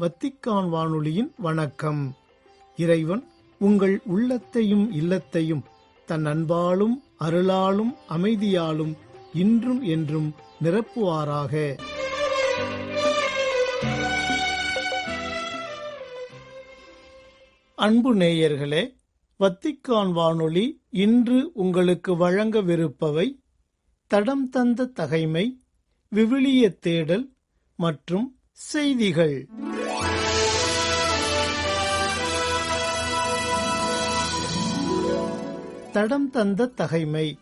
Vatican வானொலியின் வணக்கம். இறைவன் உங்கள் உள்ளத்தையும் இல்லத்தையும் தன் அன்பாலும் அருளாலும் அமைதியாலும் இன்றும் என்றும் நிரப்புவாராக. அன்பு நேயர்களே வத்திக்கான் வானொலி இன்று உங்களுக்கு வழங்கவிருப்பவை தடம் தந்த தகைமை விவிலிய தேடல் மற்றும் செய்திகள். தடம் தந்த தகைமை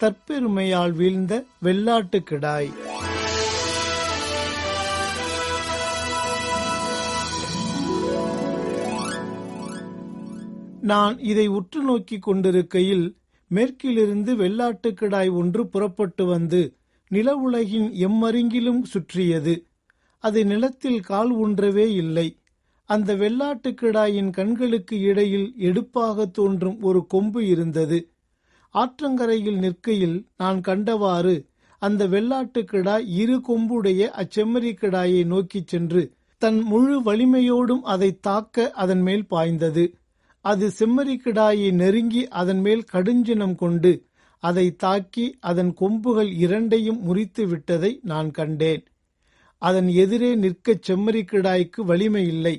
தற்பெருமையால் வீழ்ந்த வெள்ளாட்டு கிடாய். நான் இதை உற்று நோக்கிக் கொண்டிருக்கையில் மேற்கிலிருந்து வெள்ளாட்டுக்கிடாய் ஒன்று புறப்பட்டு வந்து நில உலகின் எம்மருங்கிலும் சுற்றியது. அது நிலத்தில் கால் ஊன்றவே இல்லை. அந்த வெள்ளாட்டுக்கிடாயின் கண்களுக்கு இடையில் எடுப்பாக தோன்றும் ஒரு கொம்பு இருந்தது. ஆற்றங்கரையில் நிற்கையில் நான் கண்டவாறு அந்த வெள்ளாட்டுக்கிடாய் இரு கொம்புடைய அச்செம்மறி கிடாயை நோக்கிச் சென்று தன் முழு வலிமையோடும் அதை தாக்க அதன் மேல் பாய்ந்தது. அது செம்மறிக்கிடாயை நெருங்கி அதன் மேல் கடுஞ்சினம் கொண்டு அதை தாக்கி அதன் கொம்புகள் இரண்டையும் முறித்து விட்டதை நான் கண்டேன். அதன் எதிரே நிற்கச் செம்மறிக்கிடாய்க்கு வலிமை இல்லை.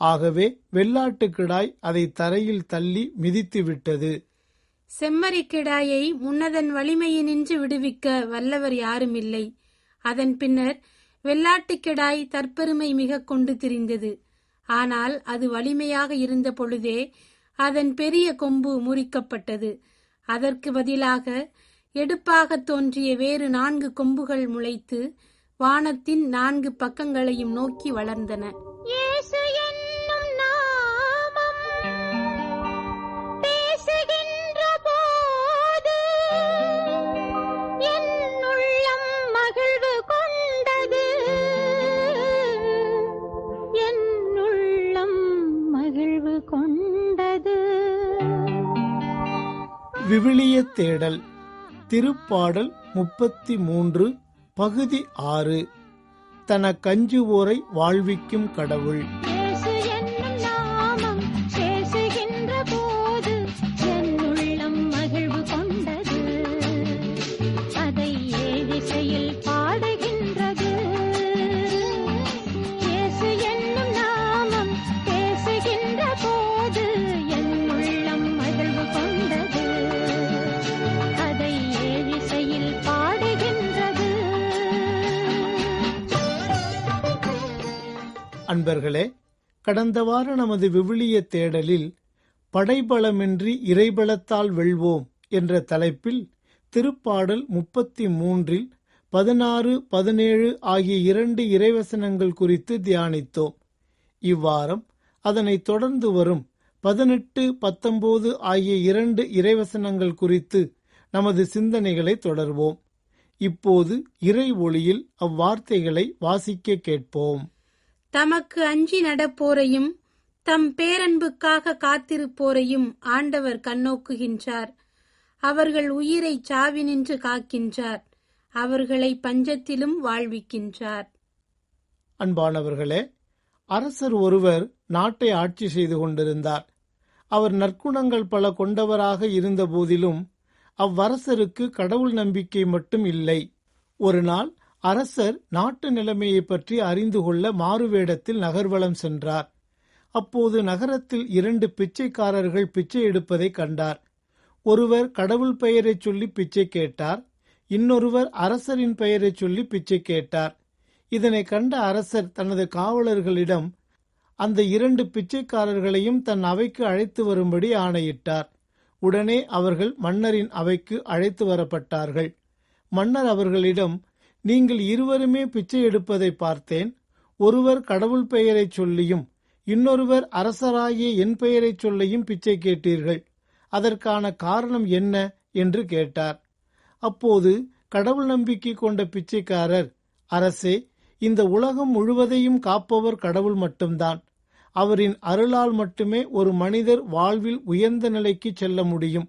ஆகவே வெள்ளாட்டுக்கிடாய் அதை தரையில் தள்ளி மிதித்து விட்டது. செம்மறிக்கிடாயை முன்னதன் வலிமையினின்று விடுவிக்க வல்லவர் யாருமில்லை. அதன் பின்னர் வெள்ளாட்டுக்கிடாய் தற்பெருமை மிக கொண்டு திரிந்தது. ஆனால் அது வலிமையாக இருந்த பொழுதே அதன் பெரிய கொம்பு முறிக்கப்பட்டது. அதற்கு பதிலாக எடுப்பாக தோன்றிய வேறு நான்கு கொம்புகள் முளைத்து வானத்தின் நான்கு பக்கங்களையும் நோக்கி வளர்ந்தன. விவிலிய தேடல் திருப்பாடல் முப்பத்தி மூன்று பகுதி ஆறு. தன கஞ்சுவோரை வாழ்விக்கும் கடவுள். நண்பர்களே கடந்த வார நமது விவிலிய தேடலில் படைபலமின்றி இறைபலத்தால் வெல்வோம் என்ற தலைப்பில் திருப்பாடல் முப்பத்தி மூன்றில் பதினாறு பதினேழு ஆகிய இரண்டு இறைவசனங்கள் குறித்து தியானித்தோம். இவ்வாரம் அதனை தொடர்ந்து வரும் பதினெட்டு பத்தொன்பது ஆகிய இரண்டு இறைவசனங்கள் குறித்து நமது சிந்தனைகளை தொடர்வோம். இப்போது இறை ஒளியில் அவ்வார்த்தைகளை வாசிக்க கேட்போம். தமக்கு அஞ்சி நடப்போரையும் தம் பேரன்புக்காக காத்திருப்போரையும் ஆண்டவர் கண்ணோக்குகின்றார். அவர்கள் உயிரை சாவினின்று காக்கின்றார். அவர்களை பஞ்சத்திலும் வாழ்விக்கின்றார். அன்பானவர்களே அரசர் ஒருவர் நாட்டை ஆட்சி செய்து கொண்டிருந்தார். அவர் நற்குணங்கள் பல கொண்டவராக இருந்த போதிலும் அவ்வரசருக்கு கடவுள் நம்பிக்கை மட்டும் இல்லை. ஒரு நாள் அரசர் நாட்டு நிலைமையை பற்றி அறிந்து கொள்ள மாறுவேடத்தில் நகர்வலம் சென்றார். அப்போது நகரத்தில் இரண்டு பிச்சைக்காரர்கள் பிச்சை எடுப்பதை கண்டார். ஒருவர் கடவுள் பெயரைச் சொல்லி பிச்சை கேட்டார். இன்னொருவர் அரசரின் பெயரைச் சொல்லி பிச்சை கேட்டார். இதனை கண்ட அரசர் தனது காவலர்களிடம் அந்த இரண்டு பிச்சைக்காரர்களையும் தன் அவைக்கு அழைத்து வரும்படி ஆணையிட்டார். உடனே அவர்கள் மன்னரின் அவைக்கு அழைத்து வரப்பட்டார்கள். மன்னர் அவர்களிடம் நீங்கள் இருவருமே பிச்சை எடுப்பதை பார்த்தேன். ஒருவர் கடவுள் பெயரைச் சொல்லியும் இன்னொருவர் அரசராகிய என் பெயரைச் சொல்லியும் பிச்சை கேட்டீர்கள். அதற்கான காரணம் என்ன? என்று கேட்டார். அப்போது கடவுள் நம்பிக்கை கொண்ட பிச்சைக்காரர் அரசே இந்த உலகம் முழுவதையும் காப்பவர் கடவுள் மட்டும்தான். அவரின் அருளால் மட்டுமே ஒரு மனிதர் வாழ்வில் உயர்ந்த நிலைக்கு செல்ல முடியும்.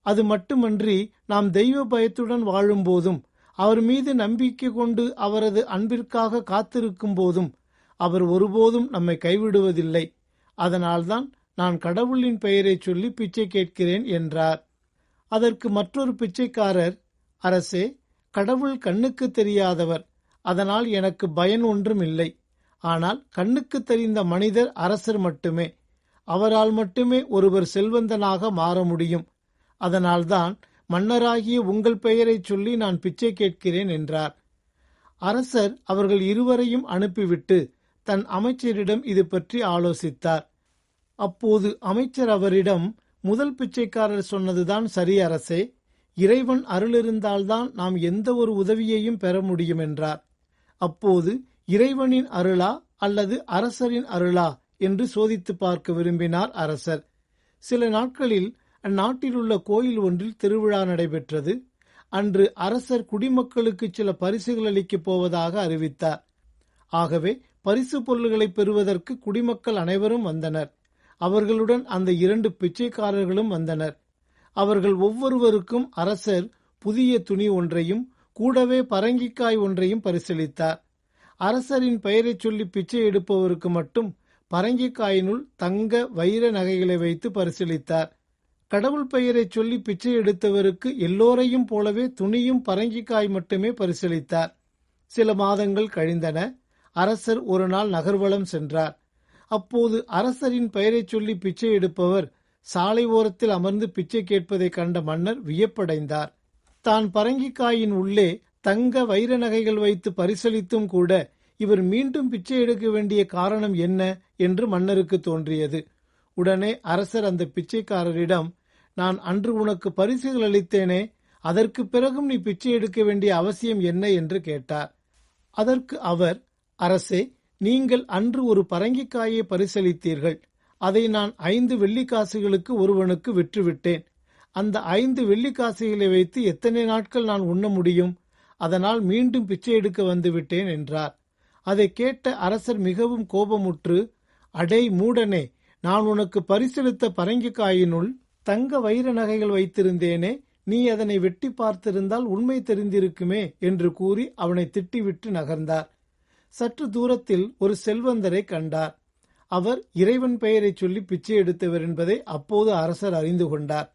அது மட்டுமன்றி நாம் தெய்வ பயத்துடன் வாழும்போதும் அவர் மீது நம்பிக்கை கொண்டு அவரது அன்பிற்காக காத்திருக்கும் போதும் அவர் ஒருபோதும் நம்மை கைவிடுவதில்லை. அதனால்தான் நான் கடவுளின் பெயரைச் சொல்லி பிச்சை கேட்கிறேன் என்றார். அதற்கு மற்றொரு பிச்சைக்காரர் அரசே கடவுள் கண்ணுக்கு தெரியாதவர் அதனால் எனக்கு பயன் ஒன்றும் இல்லை. ஆனால் கண்ணுக்கு தெரிந்த மனிதர் அரசர் மட்டுமே. அவரால் மட்டுமே ஒருவர் செல்வந்தனாக மாற முடியும். அதனால்தான் மன்னராகிய உங்கள் பெயரைச் சொல்லி நான் பிச்சை கேட்கிறேன் என்றார். அரசர் அவர்கள் இருவரையும் அனுப்பிவிட்டு தன் அமைச்சரிடம் இது பற்றி ஆலோசித்தார். அப்போது அமைச்சர் அவரிடம் முதல் பிச்சைக்காரர் சொன்னதுதான் சரி அரசே இறைவன் அருளிருந்தால்தான் நாம் எந்த ஒரு உதவியையும் பெற முடியும் என்றார். அப்போது இறைவனின் அருளா அல்லது அரசரின் அருளா? என்று சோதித்து பார்க்க விரும்பினார் அரசர். சில நாட்களில் அந்நாட்டில் உள்ள கோயில் ஒன்றில் திருவிழா நடைபெற்றது. அன்று அரசர் குடிமக்களுக்கு சில பரிசுகள் அளிக்கப் போவதாக அறிவித்தார். ஆகவே பரிசு பொருள்களை பெறுவதற்கு குடிமக்கள் அனைவரும் வந்தனர். அவர்களுடன் அந்த இரண்டு பிச்சைக்காரர்களும் வந்தனர். அவர்கள் ஒவ்வொருவருக்கும் அரசர் புதிய துணி ஒன்றையும் கூடவே பரங்கிக்காய் ஒன்றையும் பரிசளித்தார். அரசரின் பெயரைச் சொல்லி பிச்சை எடுப்பவருக்கு மட்டும் பரங்கிக்காயினுள் தங்க வைர நகைகளை வைத்து பரிசளித்தார். கடவுள் பெயரைச் சொல்லி பிச்சை எடுத்தவருக்கு எல்லோரையும் போலவே துணியும் பரங்கிக்காய் மட்டுமே பரிசளித்தார். சில மாதங்கள் கழிந்தன அரசர் ஒரு நாள் நகர்வலம் சென்றார். அப்போது அரசரின் பெயரைச் சொல்லி பிச்சை எடுப்பவர் சாலை ஓரத்தில் அமர்ந்து பிச்சை கேட்பதை கண்ட மன்னர் வியப்படைந்தார். தான் பரங்கிக்காயின் உள்ளே தங்க வைர நகைகள் வைத்து பரிசளித்தும் கூட இவர் மீண்டும் பிச்சை எடுக்க வேண்டிய காரணம் என்ன என்று மன்னருக்கு தோன்றியது. உடனே அரசர் அந்த பிச்சைக்காரரிடம் நான் அன்று உனக்கு பரிசுகள் அளித்தேனே அதற்கு பிறகும் நீ பிச்சை எடுக்க வேண்டிய அவசியம் என்ன என்று கேட்டார். அதற்கு அவர் அரசே நீங்கள் அன்று ஒரு பரங்கிக்காயை பரிசளித்தீர்கள். அதை நான் ஐந்து வெள்ளிக்காசுகளுக்கு ஒருவனுக்கு விற்றுவிட்டேன். அந்த ஐந்து வெள்ளிக்காசுகளை வைத்து எத்தனை நாட்கள் நான் உண்ண முடியும்? அதனால் மீண்டும் பிச்சை எடுக்க வந்துவிட்டேன் என்றார். அதை கேட்ட அரசர் மிகவும் கோபமுற்று அடே மூடனே நான் உனக்கு பரிசளித்த பரங்கிக்காயினுள் தங்க வைர நகைகள் வைத்திருந்தேனே நீ அதனை வெட்டி பார்த்திருந்தால் உண்மை தெரிந்திருக்குமே என்று கூறி அவனை திட்டிவிட்டு நகர்ந்தார். சற்று தூரத்தில் ஒரு செல்வந்தரை கண்டார். அவர் இறைவன் பெயரைச் சொல்லி பிச்சை எடுத்தவர் என்பதை அப்போது அரசர் அறிந்து கொண்டார்.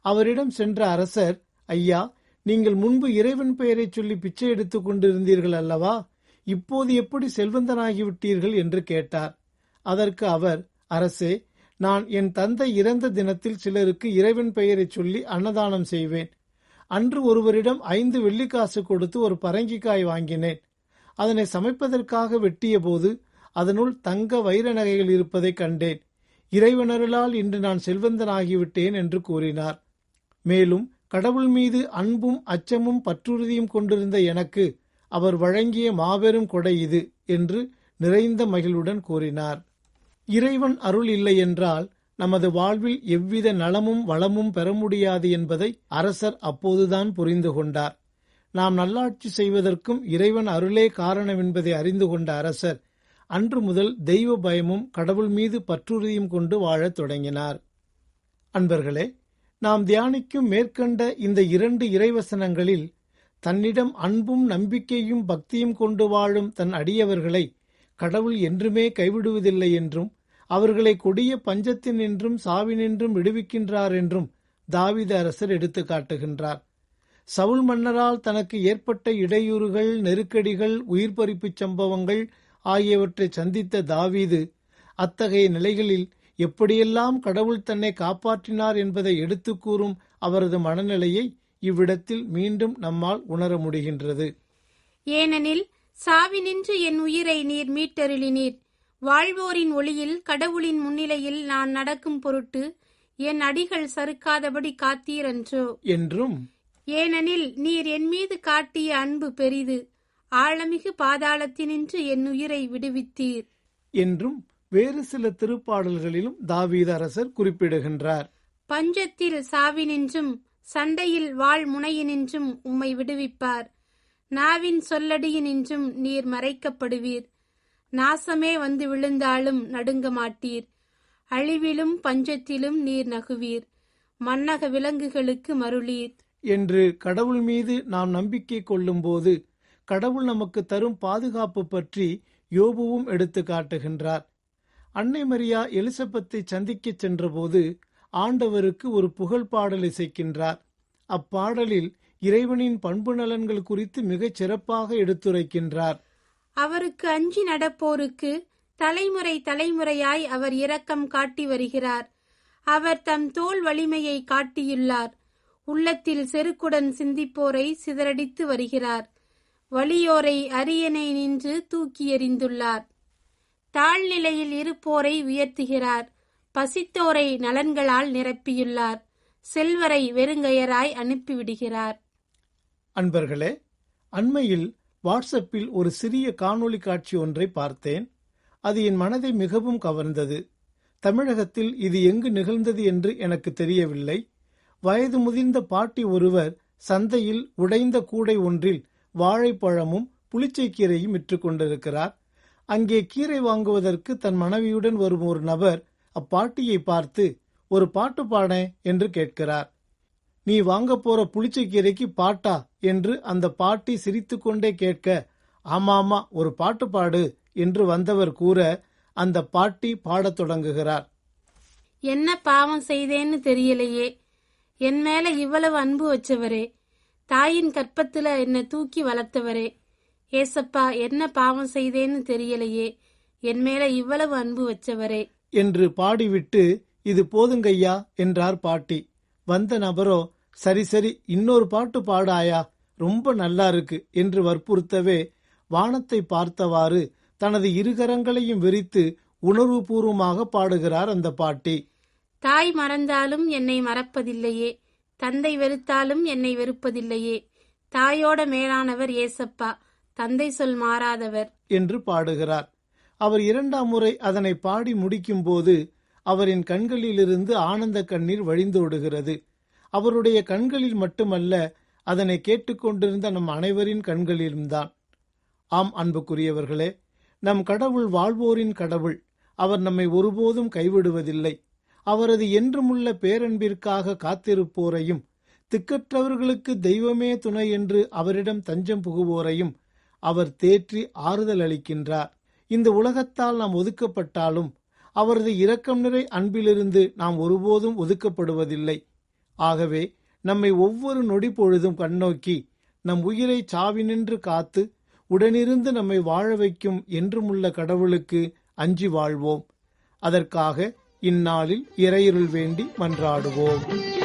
அவரிடம் சென்ற அரசர் ஐயா நீங்கள் முன்பு இறைவன் பெயரைச் சொல்லி பிச்சை எடுத்துக் கொண்டிருந்தீர்கள் அல்லவா? இப்போது எப்படி செல்வந்தனாகிவிட்டீர்கள்? என்று கேட்டார். அதற்கு அவர் அரசே நான் என் தந்தை இறந்த தினத்தில் சிலருக்கு இறைவன் பெயரைச் சொல்லி அன்னதானம் செய்வேன். அன்று ஒருவரிடம் ஐந்து வெள்ளிக்காசு கொடுத்து ஒரு பரங்கிக்காய் வாங்கினேன். அதனை சமைப்பதற்காக வெட்டிய போது அதனுள் தங்க வைர நகைகள் இருப்பதைக் கண்டேன். இறைவனருளால் இன்று நான் செல்வந்தனாகிவிட்டேன் என்று கூறினார். மேலும் கடவுள் மீது அன்பும் அச்சமும் பற்றுறுதியும் கொண்டிருந்த எனக்கு அவர் வழங்கிய மாபெரும் கொடை இது என்று நிறைந்த மகிழ்வுடன் கூறினார். இறைவன் அருள் இல்லை என்றால் நமது வாழ்வில் எவ்வித நலமும் வளமும் பெற முடியாது என்பதை அரசர் அப்போதுதான் புரிந்து கொண்டார். நாம் நல்லாட்சி செய்வதற்கும் இறைவன் அருளே காரணம் என்பதை அறிந்து கொண்ட அரசர் அன்று முதல் தெய்வ பயமும் கடவுள் மீது பற்றுறுதியும் கொண்டு வாழத் தொடங்கினார். அன்பர்களே நாம் தியானிக்கும் மேற்கண்ட இந்த இரண்டு இறைவசனங்களில் தன்னிடம் அன்பும் நம்பிக்கையும் பக்தியும் கொண்டு வாழும் தன் அடியவர்களை கடவுள் என்றுமே கைவிடுவதில்லை என்றும் அவர்களை கொடிய பஞ்சத்தினின்றும் சாவினின்றும் விடுவிக்கின்றார் என்றும் தாவித அரசர் எடுத்து காட்டுகின்றார். சவுல் மன்னரால் தனக்கு ஏற்பட்ட இடையூறுகள் நெருக்கடிகள் உயிர் பறிப்புச் சம்பவங்கள் ஆகியவற்றை சந்தித்த தாவீது அத்தகைய நிலைகளில் எப்படியெல்லாம் கடவுள் தன்னை காப்பாற்றினார் என்பதை எடுத்து கூறும் அவரது மனநிலையை இவ்விடத்தில் மீண்டும் நம்மால் உணர முடிகின்றது. ஏனெனில் சாவினின்று என் உயிரை நீர் மீட்டருளினீர். வாழ்வோரின் ஒளியில் கடவுளின் முன்னிலையில் நான் நடக்கும் பொருட்டு என் அடிகள் சறுக்காதபடி காத்தீரன்றோ? என்றும். ஏனெனில் நீர் என் மீது காட்டிய அன்பு பெரிது ஆழமிகு பாதாளத்தினின்று என் உயிரை விடுவித்தீர். என்றும் வேறு சில திருப்பாடல்களிலும் தாவீது அரசர் குறிப்பிடுகின்றார். பஞ்சத்தில் சாவினின்றும் சண்டையில் வாழ் முனையினின்றும் உம்மை விடுவிப்பார். நாவின் சொல்லடியினின்றும் நீர் மறைக்கப்படுவீர். நாசமே வந்து விழுந்தாலும் நடுங்க மாட்டீர் அழிவிலும் பஞ்சத்திலும் நீர் நகுவீர். மன்னக விலங்குகளுக்கு மருளீர். என்று கடவுள் மீது நாம் நம்பிக்கை கொள்ளும்போது கடவுள் நமக்கு தரும் பாதுகாப்பு பற்றி யோபுவும் எடுத்து காட்டுகின்றார். அன்னை மரியா எலிசபெத்தை சந்திக்கச் சென்றபோது ஆண்டவருக்கு ஒரு புகழ் பாடல் இசைக்கின்றார். அப்பாடலில் இறைவனின் பண்பு நலன்கள் குறித்து மிகச் சிறப்பாக எடுத்துரைக்கின்றார். அவருக்கு அஞ்சி நடப்போருக்கு தலைமுறை தலைமுறையாய் அவர் இரக்கம் காட்டி வருகிறார். அவர் தம் தோல் வலிமையை காட்டியுள்ளார். உள்ளத்தில் செருக்குடன் சிந்திப்போரை சிதறடித்து வருகிறார். வலியோரை அரியணை நின்று தூக்கி எறிந்துள்ளார். தாழ்நிலையில் இருப்போரை உயர்த்துகிறார். பசித்தோரை நலன்களால் நிரப்பியுள்ளார். செல்வரை வெறுங்கையராய் அனுப்பிவிடுகிறார். அன்பர்களே அண்மையில் வாட்ஸ்அப்பில் ஒரு சிறிய காணொளி காட்சி ஒன்றை பார்த்தேன். அது என் மனதை மிகவும் கவர்ந்தது. தமிழகத்தில் இது எங்கு நிகழ்ந்தது என்று எனக்கு தெரியவில்லை. வயது முதிர்ந்த பாட்டி ஒருவர் சந்தையில் உடைந்த கூடை ஒன்றில் வாழைப்பழமும் புளிச்சைக்கீரையும் விற்றுக் கொண்டிருக்கிறார். அங்கே கீரை வாங்குவதற்கு தன் மனைவியுடன் வரும் ஒரு நபர் அப்பாட்டியை பார்த்து ஒரு பாட்டு பாட என்று கேட்கிறார். நீ வாங்க போற புளிச்சக்கீரைக்கு பாட்டா என்று அந்த பாட்டி சிரித்துக்கொண்டே கேட்க ஆமாமா ஒரு பாட்டு பாடு என்று வந்தவர் கூற அந்த பாட்டி பாடத் தொடங்குகிறார். என்ன பாவம் செய்தேன்னு தெரியலையே. என் மேல இவ்வளவு அன்பு வச்சவரே. தாயின் கற்பத்துல என்னை தூக்கி வளர்த்தவரே. ஏசப்பா என்ன பாவம் செய்தேன்னு தெரியலையே. என் மேல இவ்வளவு அன்பு வச்சவரே. என்று பாடிவிட்டு இது போதுங்கய்யா என்றார் பாட்டி. வந்த நபரோ சரி சரி இன்னொரு பாட்டு பாடாயா? ரொம்ப நல்லா இருக்கு என்று வற்புறுத்தவே வானத்தை பார்த்தவாறு தனது இருகரங்களையும் விரித்து உணர்வுபூர்வமாக பாடுகிறார் அந்த பாட்டி. தாய் மறந்தாலும் என்னை மறப்பதில்லையே. தந்தை வெறுத்தாலும் என்னை வெறுப்பதில்லையே. தாயோட மேலானவர் ஏசப்பா தந்தை சொல் மாறாதவர். என்று பாடுகிறார். அவர் இரண்டாம் முறை அதனை பாடி முடிக்கும்போது அவரின் கண்களிலிருந்து ஆனந்த கண்ணீர் வழிந்தோடுகிறது. அவருடைய கண்களில் மட்டுமல்ல அதனை கேட்டுக்கொண்டிருந்த நம் அனைவரின் கண்களிலும்தான் ஆம் அன்புக்குரியவர்களே நம் கடவுள் வாழ்வோரின் கடவுள். அவர் நம்மை ஒருபோதும் கைவிடுவதில்லை. அவரது என்றுமுள்ள பேரன்பிற்காக காத்திருப்போரையும் திக்கற்றவர்களுக்கு தெய்வமே துணை என்று அவரிடம் தஞ்சம் புகுவோரையும் அவர் தேற்றி ஆறுதல் அளிக்கின்றார். இந்த உலகத்தால் நாம் ஒதுக்கப்பட்டாலும் அவரது இரக்கம் நிறை அன்பிலிருந்து நாம் ஒருபோதும் ஒதுக்கப்படுவதில்லை. ஆகவே நம்மை ஒவ்வொரு நொடி பொழுதும் கண்ணோக்கி நம் உயிரை சாவினின்று காத்து உடனிருந்து நம்மை வாழ வைக்கும் என்றுமுள்ள கடவுளுக்கு அஞ்சி வாழ்வோம். அதற்காக இந்நாளில் இறையிருள் வேண்டி மன்றாடுவோம்.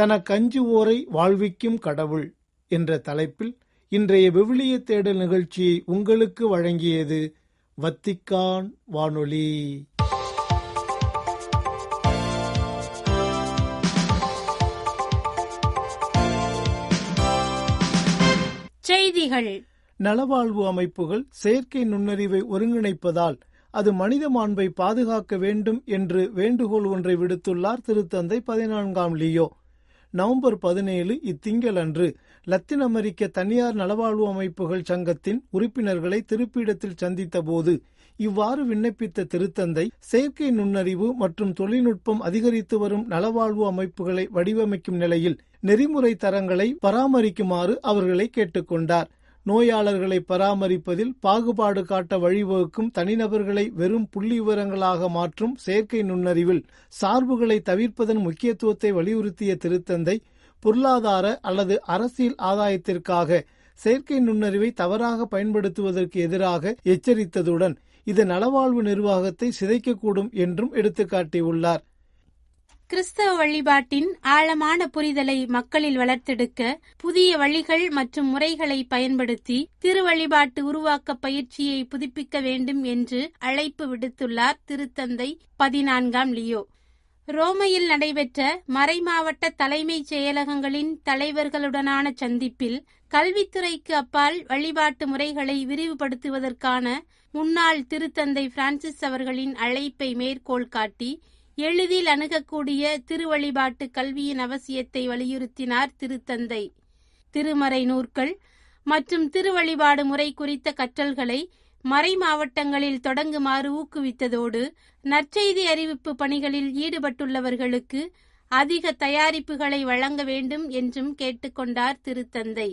தனக்கு அஞ்சுவோரை வாழ்விக்கும் கடவுள் என்ற தலைப்பில் இன்றைய விவிலிய தேடல் நிகழ்ச்சியை உங்களுக்கு வழங்கியது வத்திக்கான் வானொலி. செய்திகள். நலவாழ்வு அமைப்புகள் செயற்கை நுண்ணறிவை ஒருங்கிணைப்பதால் அது மனித மாண்பை பாதுகாக்க வேண்டும் என்று வேண்டுகோள் ஒன்றை விடுத்துள்ளார் திருத்தந்தை பதினான்காம் லியோ. நவம்பர் பதினேழு இத்திங்களன்று லத்தீன் அமெரிக்க தனியார் நலவாழ்வு அமைப்புகள் சங்கத்தின் உறுப்பினர்களை திருப்பிடத்தில் சந்தித்தபோது இவ்வாறு விண்ணப்பித்த திருத்தந்தை செயற்கை நுண்ணறிவு மற்றும் தொழில்நுட்பம் அதிகரித்து வரும் நலவாழ்வு அமைப்புகளை வடிவமைக்கும் நிலையில் நெறிமுறை தரங்களை பராமரிக்குமாறு அவர்களை கேட்டுக்கொண்டார். நோயாளர்களை பராமரிப்பதில் பாகுபாடு காட்ட வழிவகுக்கும் தனிநபர்களை வெறும் புள்ளிவிவரங்களாக மாற்றும் செயற்கை நுண்ணறிவில் சார்புகளை தவிர்ப்பதன் முக்கியத்துவத்தை வலியுறுத்திய திருத்தந்தை பொருளாதார அல்லது அரசியல் ஆதாயத்திற்காக செயற்கை நுண்ணறிவை தவறாக பயன்படுத்துவதற்கு எதிராக எச்சரித்ததுடன் இது நலவாழ்வு நிர்வாகத்தை சிதைக்கக்கூடும் என்றும் எடுத்துக்காட்டியுள்ளார். கிறிஸ்தவ வழிபாட்டின் ஆழமான புரிதலை மக்களில் வளர்த்தெடுக்க புதிய வழிகள் மற்றும் முறைகளை பயன்படுத்தி திருவழிபாட்டு உருவாக்க பயிற்சியை புதுப்பிக்க வேண்டும் என்று அழைப்பு விடுத்துள்ளார் திருத்தந்தை பதினான்காம் லியோ. ரோமையில் நடைபெற்ற மறைமாவட்ட தலைமைச் செயலகங்களின் தலைவர்களுடனான சந்திப்பில் கல்வித்துறைக்கு அப்பால் வழிபாட்டு முறைகளை விரிவுபடுத்துவதற்கான முன்னாள் திருத்தந்தை பிரான்சிஸ் அவர்களின் அழைப்பை மேற்கோள் காட்டி எளிதில் அணுகக்கூடிய திருவழிபாட்டு கல்வியின் அவசியத்தை வலியுறுத்தினார் திருத்தந்தை. திருமறை நூற்கள் மற்றும் திருவழிபாடு முறை குறித்த கற்றல்களை மறை மாவட்டங்களில் தொடங்குமாறு ஊக்குவித்ததோடு நற்செய்தி அறிவிப்பு பணிகளில் ஈடுபட்டுள்ளவர்களுக்கு அதிக தயாரிப்புகளை வழங்க வேண்டும் என்றும் கேட்டுக்கொண்டார் திருத்தந்தை.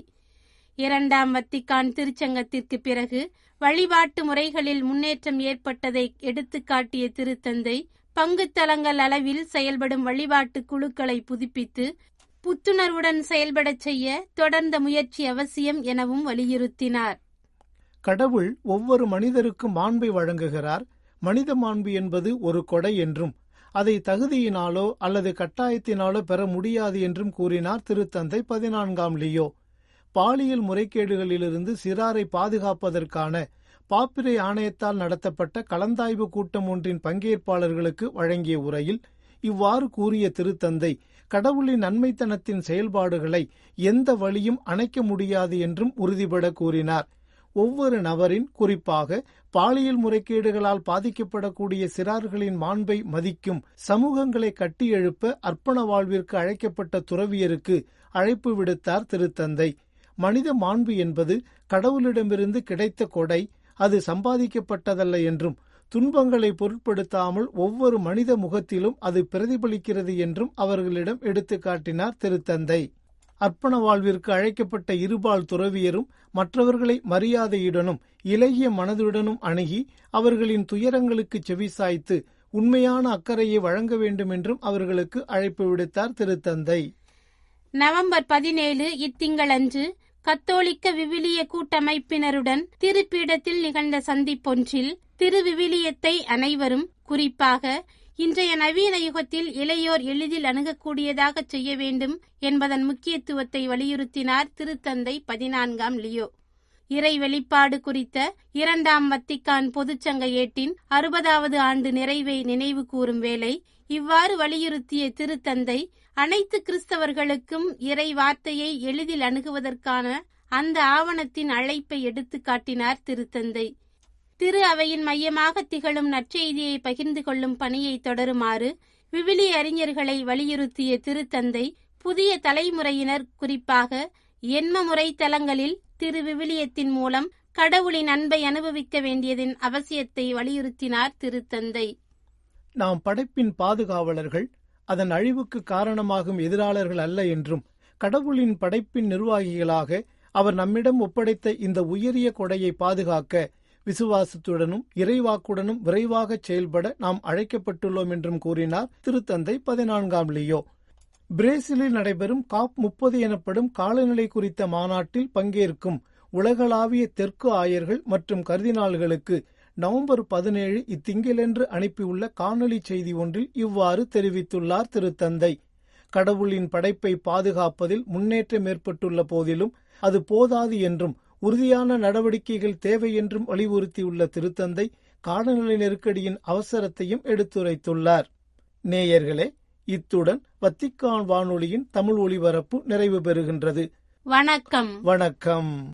இரண்டாம் வத்திக்கான் திருச்சங்கத்திற்கு பிறகு வழிபாட்டு முறைகளில் முன்னேற்றம் ஏற்பட்டதை எடுத்துக்காட்டிய திருத்தந்தை பங்குத்தலங்கள் அளவில் செயல்படும் வழிபாட்டு குழுக்களை புதுப்பித்து புத்துணர்வுடன் செயல்படச் செய்ய தொடர்ந்த முயற்சி அவசியம் எனவும் வலியுறுத்தினார். கடவுள் ஒவ்வொரு மனிதருக்கும் மாண்பை வழங்குகிறார். மனித மாண்பு என்பது ஒரு கொடை என்றும் அதை தகுதியினாலோ அல்லது கட்டாயத்தினாலோ பெற முடியாது என்றும் கூறினார் திருத்தந்தை பதினான்காம் லியோ. பாலியல் முறைகேடுகளிலிருந்து சிறாரை பாதுகாப்பதற்கான பாப்பிரை ஆணையத்தால் நடத்தப்பட்ட கலந்தாய்வு கூட்டம் ஒன்றின் பங்கேற்பாளர்களுக்கு வழங்கிய உரையில் இவ்வாறு கூறிய திருத்தந்தை கடவுளின் நன்மைத்தனத்தின் செயல்பாடுகளை எந்த வழியும் அணைக்க முடியாது என்றும் உறுதிபட கூறினார். ஒவ்வொரு நபரின் குறிப்பாக பாலியல் முறைகேடுகளால் பாதிக்கப்படக்கூடிய சிறார்களின் மாண்பை மதிக்கும் சமூகங்களை கட்டியெழுப்ப அர்ப்பண வாழ்விற்கு அழைக்கப்பட்ட துறவியருக்கு அழைப்பு விடுத்தார் திருத்தந்தை. மனித மாண்பு என்பது கடவுளிடமிருந்து கிடைத்த கொடை அது சம்பாதிக்கப்பட்டதல்ல என்றும் துன்பங்களை பொருட்படுத்தாமல் ஒவ்வொரு மனித முகத்திலும் அது பிரதிபலிக்கிறது என்றும் அவர்களிடம் எடுத்துக்காட்டினார் திருத்தந்தை. அர்ப்பண வாழ்விற்கு அழைக்கப்பட்ட இருபால் துறவியரும் மற்றவர்களை மரியாதையுடனும் இலகிய மனதுடனும் அணுகி அவர்களின் துயரங்களுக்கு செவிசாய்த்து உண்மையான அக்கறையை வழங்க வேண்டும் என்றும் அவர்களுக்கு அழைப்பு விடுத்தார் திருத்தந்தை. நவம்பர் பதினேழு இத்திங்களன்று கத்தோலிக்க விவிலிய கூட்டமைப்பினருடன் திருப்பீடத்தில் நிகழ்ந்த சந்திப்பொன்றில் திருவிவிலியத்தை அனைவரும் குறிப்பாக இன்றைய நவீன யுகத்தில் இளையோர் எளிதில் அணுகக்கூடியதாக செய்ய வேண்டும் என்பதன் முக்கியத்துவத்தை வலியுறுத்தினார் திருத்தந்தை பதினான்காம் லியோ. இறை வெளிப்பாடு குறித்த இரண்டாம் வத்திக்கான் பொதுச்சங்க ஏட்டின் அறுபதாவது ஆண்டு நிறைவை நினைவு கூறும் வேளை இவ்வாறு வலியுறுத்திய திருத்தந்தை அனைத்து கிறிஸ்தவர்களுக்கும் இறை வார்த்தையை எளிதில் அணுகுவதற்கான அந்த ஆவணத்தின் அழைப்பை எடுத்து காட்டினார் திருத்தந்தை. திரு அவையின் மையமாக திகழும் நற்செய்தியை பகிர்ந்து கொள்ளும் பணியை தொடருமாறு விவிலி அறிஞர்களை வலியுறுத்திய திருத்தந்தை புதிய தலைமுறையினர் குறிப்பாக எண்ம முறை தலங்களில் திரு விவிலியத்தின் மூலம் கடவுளின் அன்பை அனுபவிக்க வேண்டியதின் அவசியத்தை வலியுறுத்தினார் திருத்தந்தை. நாம் படைப்பின் பாதுகாவலர்கள் அதன் அழிவுக்கு காரணமாகும் எதிராளர்கள் அல்ல என்றும் கடவுளின் படைப்பின் நிர்வாகிகளாக அவர் நம்மிடம் ஒப்படைத்த இந்த உயரிய கொடையை பாதுகாக்க விசுவாசத்துடனும் இறைவாக்குடனும் விரைவாக செயல்பட நாம் அழைக்கப்பட்டுள்ளோம் என்றும் கூறினார் திருத்தந்தை பதினான்காம் லியோ. பிரேசிலில் நடைபெறும் காப் முப்பது எனப்படும் காலநிலை குறித்த மாநாட்டில் பங்கேற்கும் உலகளாவிய தெற்கு ஆயர்கள் மற்றும் கர்தினால்களுக்கு நவம்பர் பதினேழு இத்திங்களன்று அனுப்பியுள்ள காணொலி செய்தி ஒன்றில் இவ்வாறு தெரிவித்துள்ளார் திருத்தந்தை. கடவுளின் படைப்பை பாதுகாப்பதில் முன்னேற்றம் ஏற்பட்டுள்ள போதிலும் அது போதாது என்றும் உறுதியான நடவடிக்கைகள் தேவை என்றும் வலியுறுத்தியுள்ள திருத்தந்தை காலநிலை நெருக்கடியின் அவசரத்தையும் எடுத்துரைத்துள்ளார். நேயர்களே இத்துடன் வத்திக்கான் வானொலியின் தமிழ் ஒலிபரப்பு நிறைவு பெறுகின்றது. வணக்கம். வணக்கம்.